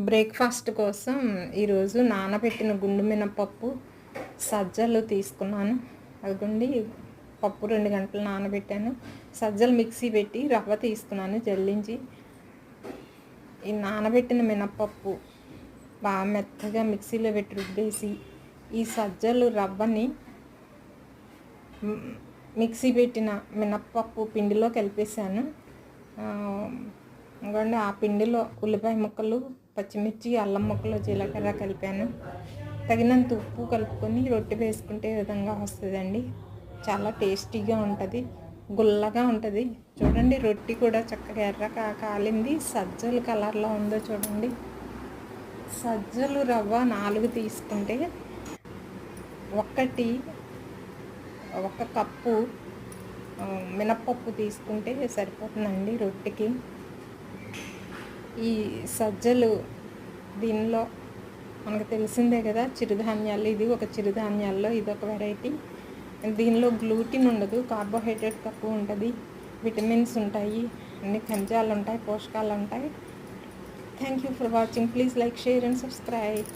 Breakfast కోసం ఈరోజు నానబెట్టిన గుండు మినపప్పు సజ్జలు తీసుకున్నాను. అదిగోండి పప్పు రెండు గంటలు నానబెట్టాను. సజ్జలు మిక్సీ పెట్టి రవ్వ తీసుకున్నాను జల్లించి. ఈ నానబెట్టిన మినపప్పు బాగా మెత్తగా మిక్సీలో పెట్టి రుబ్బేసి ఈ సజ్జలు రవ్వని మిక్సీ పెట్టిన మినప్పప్పు పిండిలో కలిపేశాను. ఇంకోండి ఆ పిండిలో ఉల్లిపాయ ముక్కలు పచ్చిమిర్చి అల్లం ముక్కలు జీలకర్ర కలిపాను. తగినంత ఉప్పు కలుపుకొని రొట్టె వేసుకుంటే విధంగా వస్తుందండి. చాలా టేస్టీగా ఉంటుంది గుల్లగా ఉంటుంది. చూడండి రొట్టె కూడా చక్కగా ఎర్ర కాలింది. సజ్జలు కలర్లో ఉందో చూడండి. సజ్జలు రవ్వ నాలుగు తీసుకుంటే ఒకటి ఒక కప్పు మినప్పప్పు తీసుకుంటే సరిపోతుందండి రొట్టెకి. ఈ సజ్జలు దీనిలో మనకు తెలిసిందే కదా చిరుధాన్యాలు. ఇది ఒక చిరుధాన్యాల్లో ఇది ఒక వెరైటీ దీనిలో గ్లూటిన్ ఉండదు కార్బోహైడ్రేట్ తక్కువ ఉంటుంది. విటమిన్స్ ఉంటాయి అన్ని ఖనిజాలు ఉంటాయి పోషకాలు ఉంటాయి. Thank you for watching please like share and subscribe